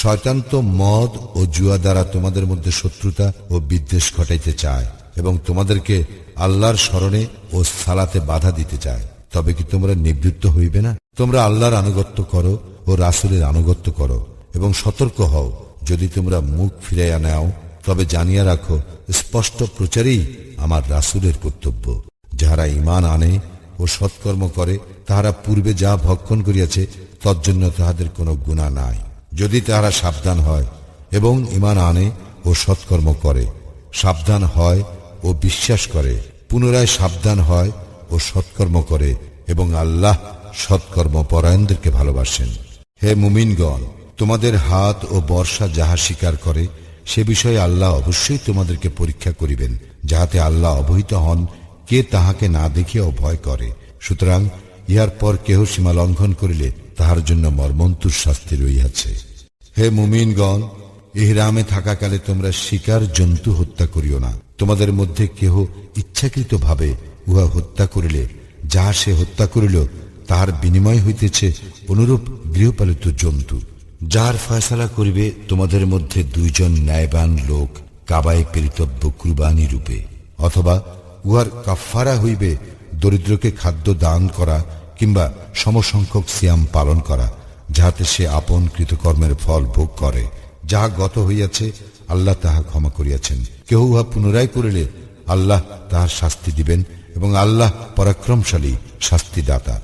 শয়তান তো মদ ও জুয়া দ্বারা তোমাদের মধ্যে শত্রুতা ও বিদ্বেষ ঘটাইতে চায় এবং তোমাদেরকে আল্লাহর স্মরণে ও সালাতে বাধা দিতে চায়। তবে কি তোমরা নিবৃত্ত হইবে না? তোমরা আল্লাহর আনুগত্য করো ও রাসুলের আনুগত্য করো এবং সতর্ক হও। যদি তোমরা মুখ ফিরাইয়া নাও, তবে জানিয়া রাখো, স্পষ্ট প্রচারেই আমার রাসুলের কর্তব্য। যাহারা ইমান আনে ও সৎকর্ম করে, তাহারা পূর্বে যা ভক্ষণ করিয়াছে তজ্জন্য তাহাদের কোনো গুণা নাই। যদি তাহারা সাবধান হয় এবং ইমান আনে ও সৎকর্ম করে, সাবধান হয় ও বিশ্বাস করে, পুনরায় সাবধান হয় ও সৎকর্ম করে এবং আল্লাহ সৎকর্ম পরায়ণদেরকে ভালোবাসেন। হে মুমিনগণ, তোমাদের হাত ও বর্ষা যাহা স্বীকার করে, সে বিষয়ে আল্লাহ অবশ্যই তোমাদেরকে পরীক্ষা করিবেন, যাহাতে আল্লাহ অবহিত হন, কে তাহাকে না দেখিয়াও ভয় করে। সুতরাং ইহার পর কেহ সীমা লঙ্ঘন করিলে তাহার জন্য মর্মন্তুর শাস্তি রইয়াছে হে মুমিনগণ ইহরামে থাকাকালে তোমরা শিকার জন্তু হত্যা করিও না। তোমাদের মধ্যে কেহ ইচ্ছাকৃতভাবে উহা হত্যা করিলে যাহা সে হত্যা করিল, তাহার বিনিময় হইতেছে অনুরূপ গৃহপালিত জন্তু। যার ফয়সালা করিবে তোমাদের মধ্যে দুইজন ন্যায়বান লোক কাবায় পেরিতব্য কুরবানি রূপে। অথবা উহার কাফারা হইবে দরিদ্রকে খাদ্য দান করা কিংবা সমসংখ্যক সিয়াম পালন করা। যাহাতে সে আপন কৃতকর্মের ফল ভোগ করে, যাহা গত হইয়াছে, আল্লাহ তাহা ক্ষমা করিয়াছেন। কেহ উহা পুনরায় করিলে, আল্লাহ তাহার শাস্তি দিবেন এবং আল্লাহ পরাক্রমশালী শাস্তিদাতা।